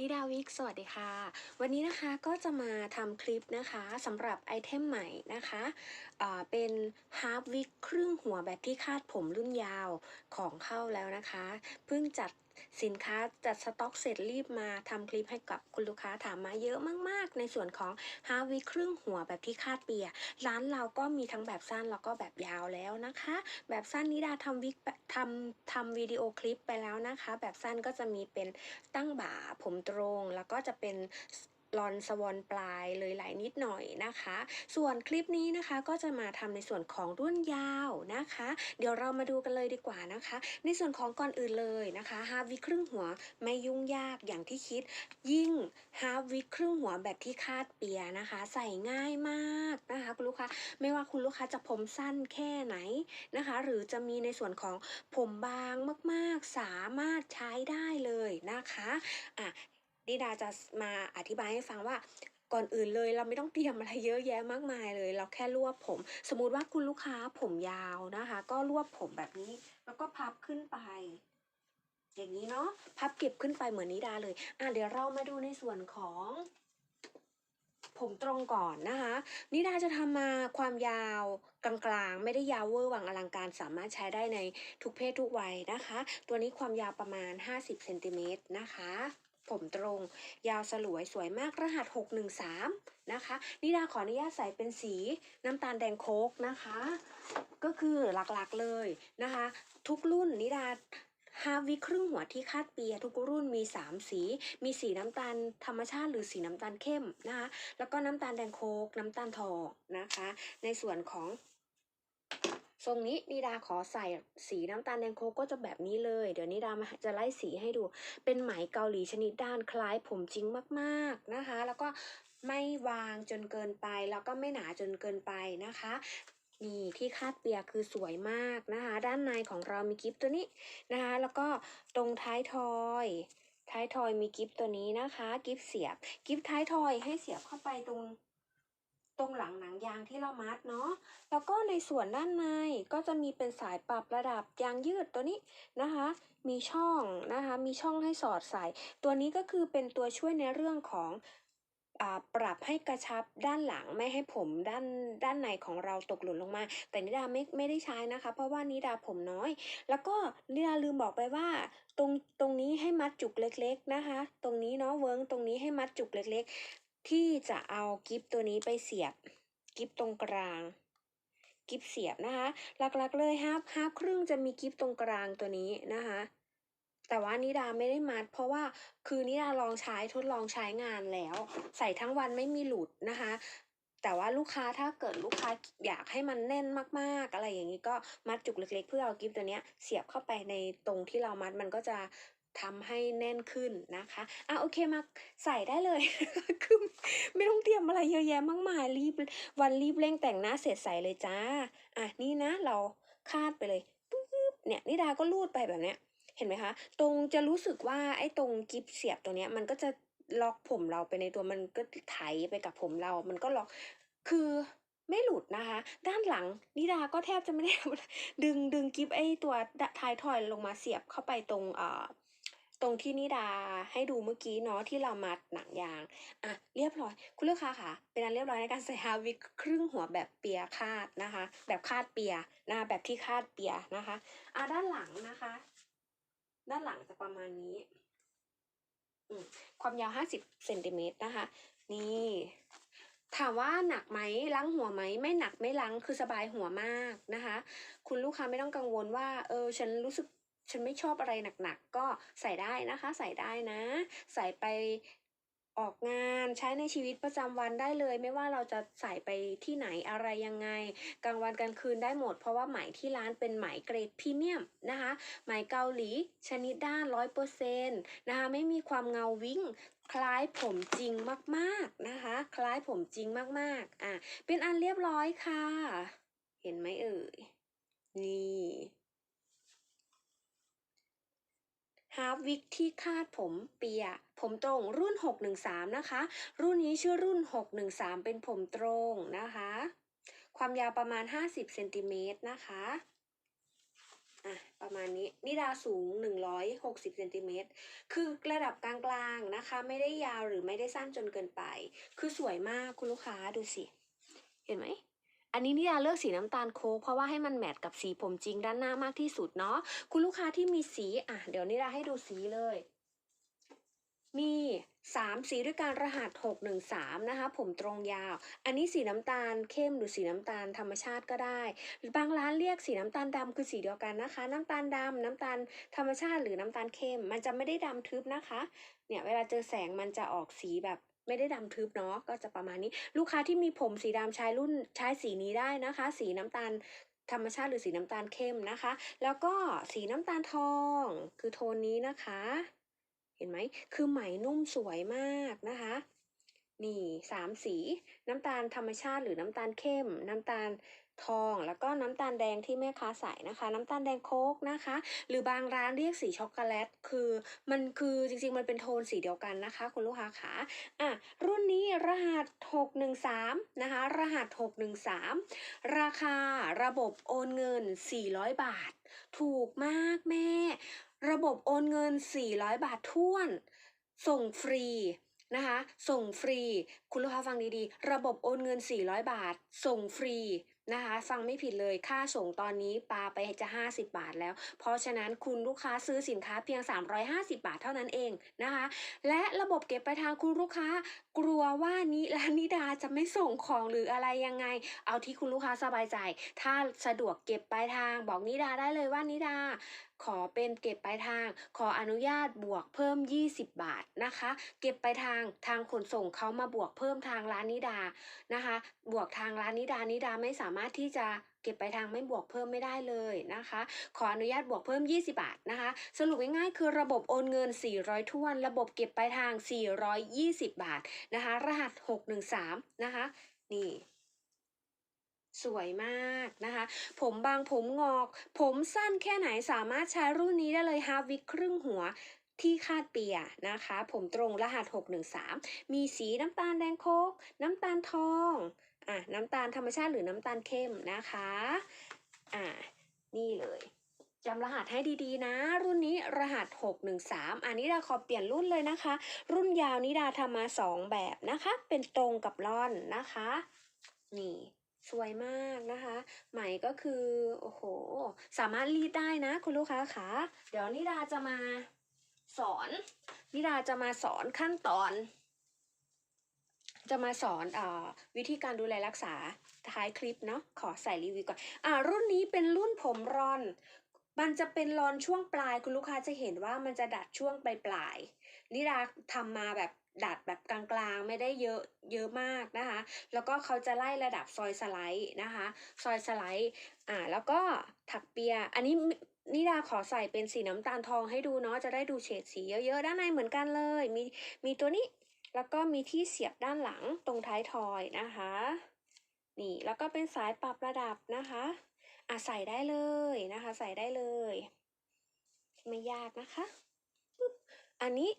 นิดาวิกสวัสดีค่ะ วันนี้นะคะก็จะมาทำคลิปนะคะสำหรับไอเทมใหม่นะคะอ่าเป็นฮาร์ w วิกครึ่งหัวแบบที่คาดผมรุ่นยาวของเข้าแล้วนะคะ เพิ่งจัด สินค้าจัดสต็อกเสร็จรีบมาทำคลิปให้กับคุณลูกค้าถามมาเยอะมากๆ ในส่วนของฮาวิครึ่งหัวแบบที่คาดเปีย ร้านเราก็มีทั้งแบบสั้นแล้วก็แบบยาวแล้วนะคะ แบบสั้นนิดาทำวิกทำทำวิดีโอคลิปไปแล้วนะคะ แบบสั้นก็จะมีเป็นตั้งบ่าผมตรงแล้วก็จะเป็น ลอนสวอนปลายเลยไหลนิดหน่อยนะคะ ส่วนคลิปนี้นะคะก็จะมาทำในส่วนของรุ่นยาวนะคะ เดี๋ยวเรามาดูกันเลยดีกว่านะคะ ในส่วนของก่อนอื่นเลยนะคะฮาร์วิครึ่งหัวไม่ยุ่งยากอย่างที่คิด ยิ่งฮาร์วิครึ่งหัวแบบที่คาดเปียนะคะ ใส่ง่ายมากนะคะคุณลูกค้าไม่ว่าคุณลูกค้าจะผมสั้นแค่ไหนนะคะ หรือจะมีในส่วนของผมบางมากๆ สามารถใช้ได้เลยนะคะอะ ดิดาจะมาอธิบายให้ฟังว่าก่อนอื่นเลยเราไม่ต้องเตรียมอะไรเยอะแยะมากมายเลย เราแค่รวบผม สมมุติว่าคุณลูกค้าผมยาวนะคะ ก็รวบผมแบบนี้ แล้วก็พับขึ้นไป อย่างนี้เนาะพับเก็บขึ้นไปเหมือนนิดาเลย อะเดี๋ยวเรามาดูในส่วนของผมตรงก่อนนะคะ นิดาจะทำมาความยาวกลางๆ ไม่ได้ยาวเวอร์วังอลังการสามารถใช้ได้ในทุกเพศทุกวัยนะคะ ตัวนี้ความยาวประมาณ 50เซนติเมตรนะคะ ผมตรง ยาวสลวยสวยมากรหัส 613 นะคะ นิดาขออนุญาตใส่เป็นสีน้ำตาลแดงโคกนะคะ ก็คือหลักๆเลยนะคะ ทุกรุ่นนิดาฮาวิครึ่งหัวที่คาดเปียทุกรุ่นมี 3 สี มีสีน้ำตาลธรรมชาติหรือสีน้ำตาลเข้มนะคะ แล้วก็น้ำตาลแดงโคกน้ำตาลทองนะคะ ในส่วนของ ทรงนี้นิดาขอใส่สีน้ำตาลแดงโคก็จะแบบนี้เลย เดี๋ยวนิดามาจะไล่สีให้ดู เป็นไหมเกาหลีชนิดด้านคล้ายผมจริงมากๆนะคะ แล้วก็ไม่วางจนเกินไป แล้วก็ไม่หนาจนเกินไปนะคะนี่ที่คาดเปียคือสวยมากนะคะ ด้านในของเรามีกิฟตัวนี้นะคะ แล้วก็ตรงท้ายทอย ท้ายทอยมีกิฟตัวนี้นะคะ กิฟเสียบ กิฟท้ายทอยให้เสียบเข้าไปตรง ตรงหลังหนังยางที่เรามัดเนาะ แล้วก็ในส่วนด้านในก็จะมีเป็นสายปรับระดับยางยืดตัวนี้นะคะ มีช่องนะคะ มีช่องให้สอดใส่ ตัวนี้ก็คือเป็นตัวช่วยในเรื่องของปรับให้กระชับด้านหลังไม่ให้ผมด้านด้านในของเราตกหล่นลงมา แต่นิดาไม่ไม่ได้ใช้นะคะ เพราะว่านิดาผมน้อย แล้วก็นิดาลืมบอกไปว่าตรงตรงนี้ให้มัดจุกเล็ก ๆนะคะ ตรงนี้เนาะเวิร์งตรงนี้ให้มัดจุกเล็กๆ ที่จะเอากิฟตัวนี้ไปเสียบกิฟตรงกลาง กิฟเสียบนะคะ หลักๆเลยฮาร์ฟฮาร์ฟครึ่งจะมีกิฟตรงกลางตัวนี้นะคะแต่ว่านิดาไม่ได้มัด เพราะว่าคือนิดาลองใช้ทดลองใช้งานแล้ว ใส่ทั้งวันไม่มีหลุดนะคะ แต่ว่าลูกค้าถ้าเกิดลูกค้าอยากให้มันแน่นมากๆ อะไรอย่างนี้ก็มัดจุกเล็ก ๆ เพื่อเอากิฟตัวเนี้ยเสียบเข้าไปในตรงที่เรามัดมันก็จะ ทำให้แน่นขึ้นนะคะอะโอเคมาใส่ได้เลย คือไม่ต้องเตรียมอะไรเยอะแยะมากมายรีบวันรีบเร่งแต่งหน้าเสร็จใส่เลยจ้าอะนี่นะเราคาดไปเลยปุ๊บเนี่ยนิดาก็รูดไปแบบเนี้ยเห็นไหมคะตรงจะรู้สึกว่าไอ้ตรงกิฟเสียบตรงเนี้ยมันก็จะล็อกผมเราไปในตัวมันก็ไถไปกับผมเรา มันก็ล็อกคือไม่หลุดนะคะ ด้านหลังนิดาก็แทบจะไม่ได้ดึงดึงกิฟไอ้ตัวท้ายทอยลงมาเสียบเข้าไปตรงเอ่อ ตรงที่นิดาให้ดูเมื่อกี้เนาะที่เรามัดหนังยาง อะเรียบร้อย คุณลูกค้าค่ะ เป็นอันเรียบร้อยในการใส่ฮาวิกครึ่งหัวแบบเปียคาดนะคะ แบบคาดเปียนะะแบบที่คาดเปียนะคะ อะด้านหลังนะคะ ด้านหลังจะประมาณนี้ความยาวห้าสิบเซนติเมตรนะคะ นี่ถามว่าหนักไหมล้างหัวไหมไม่หนักไม่ล้างคือสบายหัวมากนะคะ คุณลูกค้าไม่ต้องกังวลว่า เออ ฉันรู้สึก ฉันไม่ชอบอะไรหนักๆ ก็ใส่ได้นะคะ ใส่ได้นะ ใส่ไปออกงานใช้ในชีวิตประจำวันได้เลย ไม่ว่าเราจะใส่ไปที่ไหนอะไรยังไงกลางวันกลางคืนได้หมด เพราะว่าไหมที่ร้านเป็นไหมเกรดพรีเมียมนะคะไหมเกาหลีชนิดด้านร้อยเปอร์เซ็นต์นะคะไม่มีความเงาวิ่งคล้ายผมจริงมากๆนะคะ คล้ายผมจริงมากๆอะเป็นอันเรียบร้อยค่ะ เห็นไหมเอ่ยนี่ ฮาร์ฟวิกที่คาดผมเปีย ผมตรงรุ่น 613 นะคะ รุ่นนี้ชื่อรุ่น 613 เป็นผมตรงนะคะ ความยาวประมาณ 50เซนติเมตรนะคะอะประมาณนี้นิดาสูง 160เซนติเมตรคือระดับกลางๆนะคะ ไม่ได้ยาวหรือไม่ได้สั้นจนเกินไป คือสวยมากคุณลูกค้าดูสิ เห็นไหม อันนี้นิดาเลือกสีน้ำตาลโค้กเพราะว่าให้มันแมทกับสีผมจริงด้านหน้ามากที่สุดเนาะคุณลูกค้าที่มีสีอะเดี๋ยวนิดาให้ดูสีเลย มีสามสีด้วยการรหัสหกหนึ่งสามนะคะ ผมตรงยาว อันนี้สีน้ำตาลเข้มหรือสีน้ำตาลธรรมชาติก็ได้ บางร้านเรียกสีน้ำตาลดำคือสีเดียวกันนะคะ น้ำตาลดำน้ำตาลธรรมชาติหรือน้ำตาลเข้ม มันจะไม่ได้ดำทึบนะคะ เนี่ยเวลาเจอแสงมันจะออกสีแบบ ไม่ได้ดำทึบเนาะก็จะประมาณนี้ ลูกค้าที่มีผมสีดำใช้รุ่นใช้สีนี้ได้นะคะ สีน้ำตาลธรรมชาติหรือสีน้ำตาลเข้มนะคะ แล้วก็สีน้ำตาลทองคือโทนนี้นะคะ เห็นไหม คือไหมนุ่มสวยมากนะคะ นี่สามสี น้ำตาลธรรมชาติหรือน้ำตาลเข้ม น้ำตาล ทอง แล้วก็น้ำตาลแดงที่แม่ค้าใส่นะคะ น้ำตาลแดงโค้กนะคะ หรือบางร้านเรียกสีช็อกโกแลต คือมันคือจริงๆ มันเป็นโทนสีเดียวกันนะคะ คุณลูกค้าขาอะรุ่นนี้รหัส 613 นะคะ รหัส 613 ราคาระบบโอนเงิน 400 บาท ถูกมากแม่ ระบบโอนเงิน 400 บาทท้วน ส่งฟรีนะคะ ส่งฟรี คุณลูกค้าฟังดีๆ ระบบโอนเงิน 400 บาท ส่งฟรีนะคะ ฟังไม่ผิดเลย ค่าส่งตอนนี้ปาไปจะ 50 บาทแล้ว เพราะฉะนั้นคุณลูกค้าซื้อสินค้าเพียง 350 บาทเท่านั้นเองนะคะ และระบบเก็บปลายทางคุณลูกค้า กลัวว่านี้ร้านนิดาจะไม่ส่งของหรืออะไรยังไง เอาที่คุณลูกค้าสบายใจ ถ้าสะดวกเก็บปลายทาง บอกนิดาได้เลยว่านิดา ขอเป็นเก็บปลายทาง ขออนุญาตบวกเพิ่ม 20 บาทนะคะ เก็บปลายทางทางขนส่งเขามาบวกเพิ่มพิ่มทางร้านนิดานะคะ บวกทางร้านนิดานิดาไม่สามารถที่จะเก็บไปทางไม่บวกเพิ่มไม่ได้เลยนะคะ ขออนุญาตบวกเพิ่ม 20 บาทนะคะ สรุปง่ายๆคือระบบโอนเงิน 400ท้วน ระบบเก็บปลายทาง 420 บาทนะคะ รหัส 613 นะคะ นี่สวยมากนะคะ ผมบางผมงอก ผมสั้นแค่ไหนสามารถใช้รุ่นนี้ได้เลยฮาวิกครึ่งหัว ที่คาดเปียนะคะ ผมตรงรหัส 613 มีสีน้ำตาลแดงโคก น้ำตาลทองอะน้ำตาลธรรมชาติหรือน้ำตาลเข้มนะคะอะนี่เลยจำรหัสให้ดีๆนะ รุ่นนี้รหัส 613 อันนี้ดาขอเปลี่ยนรุ่นเลยนะคะ รุ่นยาวนิดาทำมา 2 แบบนะคะ เป็นตรงกับร่อนนะคะ นี่ สวยมากนะคะ ไหมก็คือ โอ้โห สามารถรีดได้นะ คุณลูกค้าคะเดี๋ยวนิดาจะมา สอน นิดาจะมาสอนขั้นตอน จะมาสอนอวิธีการดูแลรักษาท้ายคลิปเนาะขอใส่รีวิวก่อนอ่ารุ่นนี้เป็นรุ่นผมรอน มันจะเป็นรอนช่วงปลายคุณลูกค้าจะเห็นว่ามันจะดัดช่วงปลายปลายนิดาทำมาแบบดัดแบบกลางๆ ไม่ได้เยอะเยอะมากนะคะ แล้วก็เขาจะไล่ระดับซอยสไลด์นะคะ ซอยสไลด์ อ่า แล้วก็ถักเปีย อันนี้ นิดาขอใส่เป็นสีน้ำตาลทองให้ดูเนาะจะได้ดูเฉดสีเยอะๆ ด้านในเหมือนกันเลย มีมีตัวนี้แล้วก็มีที่เสียบด้านหลังตรงท้ายทอยนะคะ นี่แล้วก็เป็นสายปรับระดับนะคะอะใส่ได้เลยนะคะ ใส่ได้เลย ไม่ยากนะคะ อันนี้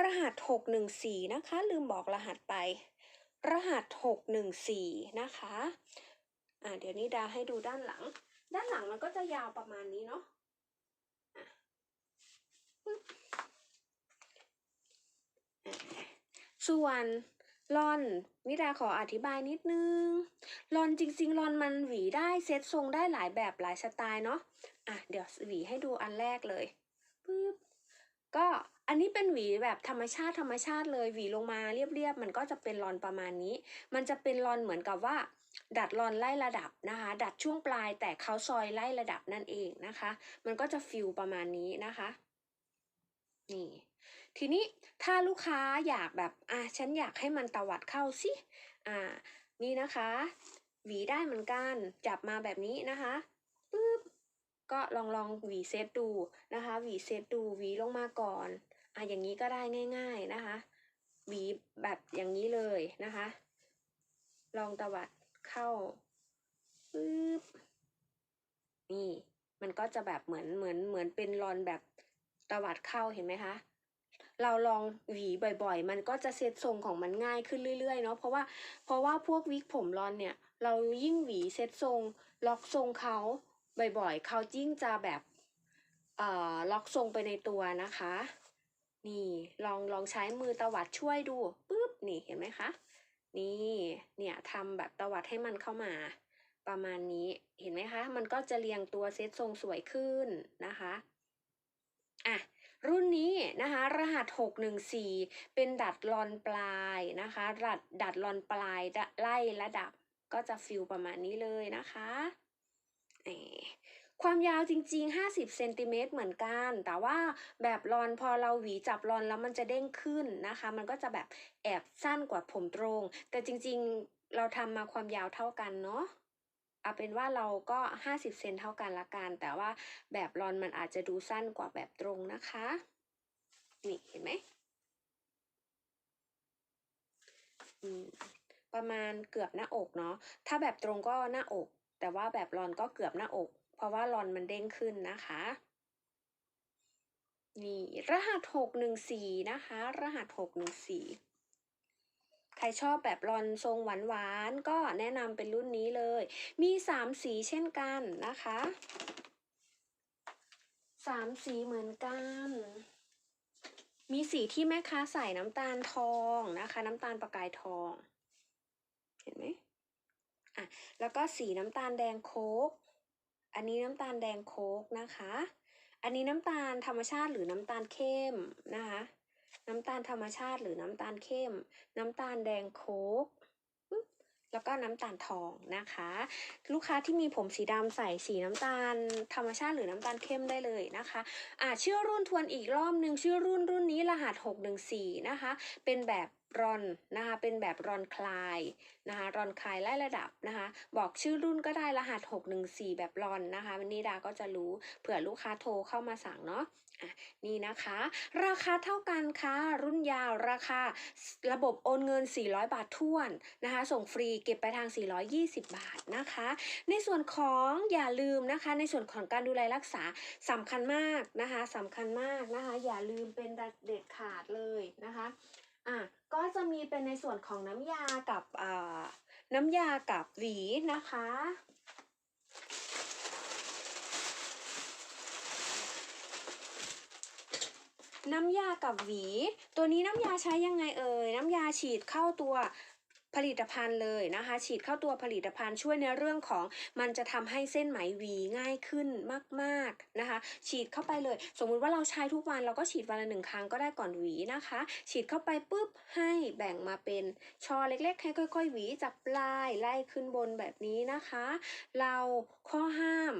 รหัส 614 นะคะ ลืมบอกรหัสไป รหัส 614 นะคะ อ่าเดี๋ยวนี้ดาให้ดูด้านหลัง ด้านหลังมันก็จะยาวประมาณนี้เนาะ ส่วนลอนนิดาขออธิบายนิดนึงลอนจริงๆลอนมันหวีได้เซตทรงได้หลายแบบหลายสไตล์เนาะอะเดี๋ยวหวีให้ดูอันแรกเลยปึ๊บก็อันนี้เป็นหวีแบบธรรมชาติธรรมชาติเลยหวีลงมาเรียบๆมันก็จะเป็นรอนประมาณนี้ มันจะเป็นรอนเหมือนกับว่า ดัดรอนไล่ระดับนะคะ ดัดช่วงปลายแต่เขาซอยไล่ระดับนั่นเองนะคะ มันก็จะฟิลประมาณนี้นะคะ นี่ ทีนี้ถ้าลูกค้าอยากแบบอะฉันอยากให้มันตวัดเข้าสิอ่านี่นะคะ หวีได้เหมือนกันจับมาแบบนี้นะคะปึ๊บก็ลองลองหวีเซตดูนะคะหวีเซตดูหวีลงมาก่อนอะอย่างนี้ก็ได้ง่าย ๆนะคะหวีแบบอย่างนี้เลยนะคะ ลองตวัดเข้าปึ๊บนี่มันก็จะแบบเหมือนเหมือนเหมือนเป็นรอนแบบ ตวัดเข้าเห็นไหมคะเราลองหวีบ่อยๆ มันก็จะเซตทรงของมันง่ายขึ้นเรื่อยๆ เนาะ เพราะว่า เพราะว่าพวกวิกผมรอนเนี่ย เรายิ่งหวีเซตทรง ล็อกทรงเขาบ่อยๆ เขายิ่งจะแบบเอ่อล็อกทรงไปในตัวนะคะ นี่ลองลองใช้มือตวัดช่วยดูปุ๊บนี่เห็นไหมคะ นี่เนี่ยทำแบบตวัดให้มันเข้ามา ประมาณนี้เห็นไหมคะ มันก็จะเรียงตัวเซตทรงสวยขึ้นนะคะ อะรุ่นนี้นะคะรหัส 614 เป็นดัดลอนปลายนะคะดัดดัดลอนปลายไล่ระดับก็จะฟิลประมาณนี้เลยนะคะเออความยาวจริง ๆ 50เซนติเมตรเหมือนกัน แต่ว่าแบบรอนพอเราหวีจับรอนแล้วมันจะเด้งขึ้นนะคะ มันก็จะแบบแอบสั้นกว่าผมตรง แต่จริงๆเราทำมาความยาวเท่ากันเนาะ เอาเป็นว่าเราก็ 50 เซนเท่ากันละกัน แต่ว่าแบบรอนมันอาจจะดูสั้นกว่าแบบตรงนะคะ นี่เห็นไหมประมาณเกือบหน้าอกเนาะ ถ้าแบบตรงก็หน้าอก แต่ว่าแบบรอนก็เกือบหน้าอก เพราะว่ารอนมันเด้งขึ้นนะคะ นี่รหัส 614 นะคะ รหัส 614 ใครชอบแบบรอนทรงหวานๆก็แนะนำเป็นรุ่นนี้เลย มีสามสีเช่นกันนะคะสามสีเหมือนกัน มีสีที่แม่ค้าใส่น้ำตาลทองนะคะ น้ำตาลประกายทอง เห็นไหมอะแล้วก็สีน้ำตาลแดงโคกอันนี้น้ำตาลแดงโคกนะคะ อันนี้น้ำตาลธรรมชาติหรือน้ำตาลเข้มนะคะ น้ำตาลธรรมชาติหรือน้ำตาลเข้ม น้ำตาลแดงโคกแล้วก็น้ำตาลทองนะคะ ลูกค้าที่มีผมสีดำใส่สีน้ำตาลธรรมชาติหรือน้ำตาลเข้มได้เลยนะคะอ่าชื่อรุ่นทวนอีกรอบหนึ่งชื่อรุ่นรุ่นนี้รหัส 614 นะคะ เป็นแบบรอนนะคะเป็นแบบรอนคลายนะคะรอนคลายไล่ระดับนะคะ บอกชื่อรุ่นก็ได้รหัส 614 แบบรอนนะคะวันนี้ดาก็จะรู้เผื่อลูกค้าโทรเข้ามาสั่งเนาะ นี่นะคะ ราคาเท่ากันค่ะ รุ่นยาวราคาระบบโอนเงิน 400 บาทท้วนนะคะ ส่งฟรีเก็บไปทาง 420 บาทนะคะ ในส่วนของอย่าลืมนะคะ ในส่วนของการดูแลรักษาสำคัญมากนะคะสำคัญมากนะคะ อย่าลืมเป็นเด็ดขาดเลยนะคะอะก็จะมีเป็นในส่วนของน้ำยากับน้ำยากับหวีนะคะ น้ำยากับหวี ตัวนี้น้ำยาใช้ยังไงเอ่ยน้ำยาฉีดเข้าตัวผลิตภัณฑ์เลยนะคะ ฉีดเข้าตัวผลิตภัณฑ์ช่วยในเรื่องของมันจะทำให้เส้นไหมหวีง่ายขึ้นมากๆนะคะ ฉีดเข้าไปเลย สมมุติว่าเราใช้ทุกวันเราก็ฉีดวันละหนึ่งครั้งก็ได้ก่อนหวีนะคะ ฉีดเข้าไปปุ๊บให้แบ่งมาเป็นช่อเล็ก ๆ ให้ค่อย ๆ หวีจากปลายไล่ขึ้นบนแบบนี้นะคะ เรา ข้อห้าม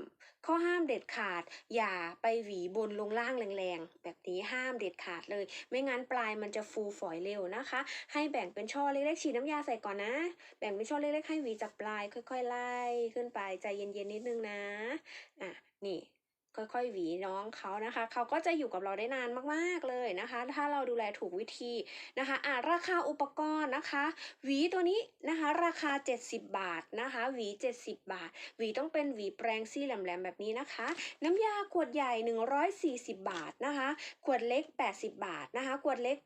ข้อห้ามเด็ดขาด อย่าไปหวีบนลงล่างแรงๆ แบบนี้ห้ามเด็ดขาดเลย ไม่งั้นปลายมันจะฟูฝอยเร็วนะคะ ให้แบ่งเป็นช่อเล็กๆฉีดน้ำยาใส่ก่อนนะ แบ่งเป็นช่อเล็กๆให้หวีจากปลายค่อย ๆ ไล่ขึ้นไปใจเย็นๆนิดนึงนะอะนี่ ค่อยๆหวีน้องเขานะคะ เขาก็จะอยู่กับเราได้นานมากๆเลยนะคะ ถ้าเราดูแลถูกวิธีนะคะอะราคาอุปกรณ์นะคะ หวีตัวนี้นะคะ ราคา 70 บาทนะคะ หวี 70 บาท หวีต้องเป็นหวีแปรงซี่แหลมๆแบบนี้นะคะ น้ำยาขวดใหญ่ 140 บาทนะคะ ขวดเล็ก 80 บาทนะคะ ขวดเล็ก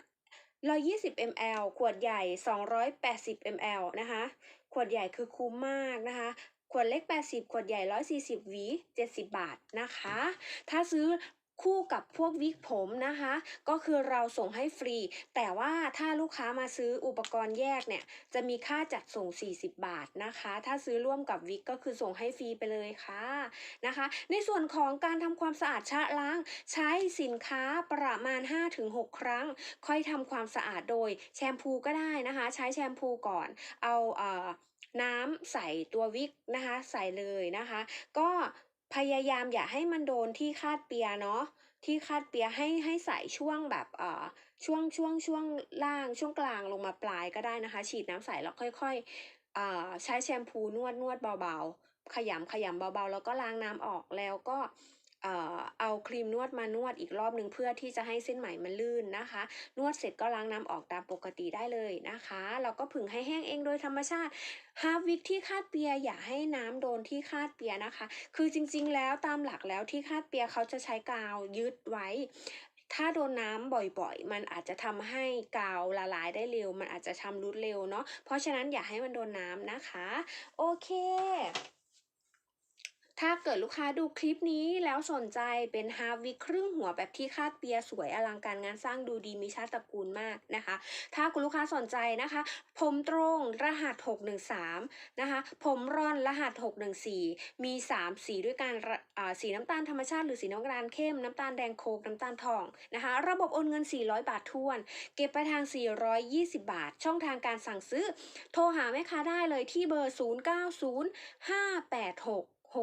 120 ml ขวดใหญ่ 280 ml นะคะ ขวดใหญ่คือคุ้มมากนะคะ ขวดเล็ก 80 ขวดใหญ่ 140 หวี 70 บาทนะคะ ถ้าซื้อคู่กับพวกวิกผมนะคะ ก็คือเราส่งให้ฟรี แต่ว่าถ้าลูกค้ามาซื้ออุปกรณ์แยกเนี่ย จะมีค่าจัดส่ง 40 บาทนะคะ ถ้าซื้อร่วมกับวิกก็คือส่งให้ฟรีไปเลยค่ะนะคะ ในส่วนของการทำความสะอาดชะล้าง ใช้สินค้าประมาณ 5-6 ครั้ง ค่อยทำความสะอาดโดยแชมพูก็ได้นะคะ ใช้แชมพูก่อน เอาเอ่อ น้ำใส่ตัววิกนะคะ ใส่เลยนะคะ ก็พยายามอย่าให้มันโดนที่คาดเปียเนาะที่คาดเปียให้ให้ใส่ช่วงแบบเอ่อช่วงช่วงช่วงล่างช่วงกลางลงมาปลายก็ได้นะคะ ฉีดน้ำใส่แล้วค่อยๆเอ่อใช้แชมพูนวดนวดเบาๆ ขยำขยำเบาๆ แล้วก็ล้างน้ำออกแล้วก็ เอาครีมนวดมานวดอีกรอบหนึ่งเพื่อที่จะให้เส้นไหมมันลื่นนะคะ นวดเสร็จก็ล้างน้ำออกตามปกติได้เลยนะคะแล้วก็ผึ่งให้แห้งเองโดยธรรมชาติฮาร์วิกที่คาดเปียอย่าให้น้ำโดนที่คาดเปียนะคะ คือจริงๆแล้วตามหลักแล้วที่คาดเปียเขาจะใช้กาวยึดไว้ถ้าโดนน้ำบ่อยๆ มันอาจจะทำให้กาวละลายได้เร็ว มันอาจจะชำรุดเร็วเนาะ เพราะฉะนั้นอย่าให้มันโดนน้ำนะคะ โอเค ถ้าเกิดลูกค้าดูคลิปนี้แล้วสนใจเป็นฮาร์วิครึ่งหัวแบบที่คาดเปียสวยอลังการงานสร้างดูดีมีชาติตระกูลมากนะคะ ถ้าคุณลูกค้าสนใจนะคะ ผมตรงรหัส 613 นะคะ ผมร่อนรหัส 614 มี 3 สีด้วยกันรอ่าสีน้ำตาลธรรมชาติหรือสีน้ำตาลเข้มน้ำตาลแดงโคกน้ำตาลทองนะคะ ระบบโอนเงิน 400 บาททวน เก็บไปทาง 420 บาท ช่องทางการสั่งซื้อ โทรหาแม่ค้าได้เลยที่เบอร์ 090 6661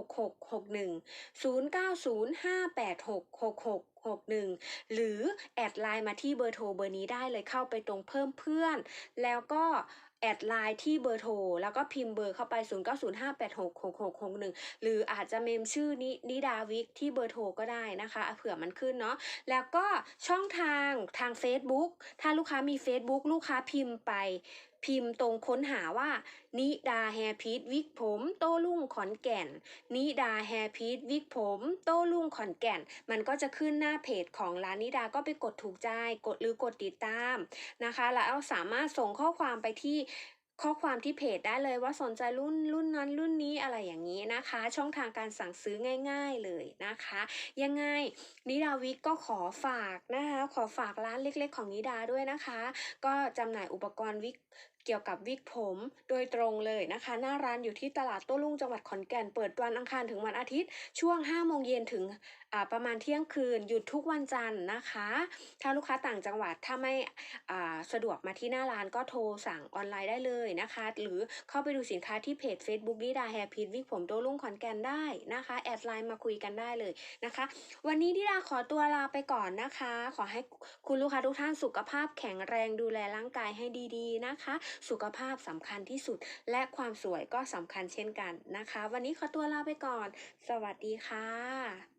0905866661 หรือ แอดไลน์มาที่เบอร์โทรเบอร์นี้ได้เลยเข้าไปตรงเพิ่มเพื่อน แล้วก็แอดไลน์ที่เบอร์โทร แล้วก็พิมพ์เบอร์เข้าไป 0905866661 หรืออาจจะเมมชื่อนินิดาวิกที่เบอร์โทรก็ได้นะคะเผื่อมันขึ้นเนาะแล้วก็ช่องทางทาง Facebook ถ้าลูกค้ามี Facebook ลูกค้าพิมพ์ไป พิมพ์ตรงค้นหาว่า นิดาแฮพีทวิกผม โต้รุ่งขอนแก่น นิดาแฮพีทวิกผม โต้รุ่งขอนแก่น มันก็จะขึ้นหน้าเพจของร้านนิดาก็ไปกดถูกใจกดหรือกดติดตามนะคะ แล้วสามารถส่งข้อความไปที่ข้อความที่เพจได้เลยว่าสนใจรุ่นรุ่นนั้นรุ่นนี้อะไรอย่างนี้นะคะ ช่องทางการสั่งซื้อง่าย ๆเลยนะคะ ยังไงนิดาวิกก็ขอฝากนะคะ ขอฝากร้านเล็ก ๆ ของนิดาด้วยนะคะ ก็จำหน่ายอุปกรณ์วิก เกี่ยวกับวิกผมโดยตรงเลยนะคะ หน้าร้านอยู่ที่ตลาดโต้รุ่งจังหวัดขอนแก่นเปิดวันอังคารถึงวันอาทิตย์ ช่วง 5 โมงเย็นถึงประมาณเที่ยงคืน หยุดทุกวันจันทร์นะคะ ถ้าลูกค้าต่างจังหวัดถ้าไม่สะดวกมาที่หน้าร้านก็โทรสั่งออนไลน์ได้เลยนะคะ หรือเข้าไปดูสินค้าที่เพจ Facebook นิดาแฮร์พีทวิกผมโต้รุ่งขอนแก่นได้นะคะ แอดไลน์มาคุยกันได้เลยนะคะ วันนี้นิดาขอตัวลาไปก่อนนะคะ ขอให้คุณลูกค้าทุกท่านสุขภาพแข็งแรงดูแลร่างกายให้ดีๆนะคะสุขภาพสำคัญที่สุด และความสวยก็สำคัญเช่นกันนะคะ วันนี้ขอตัวลาไปก่อน สวัสดีค่ะ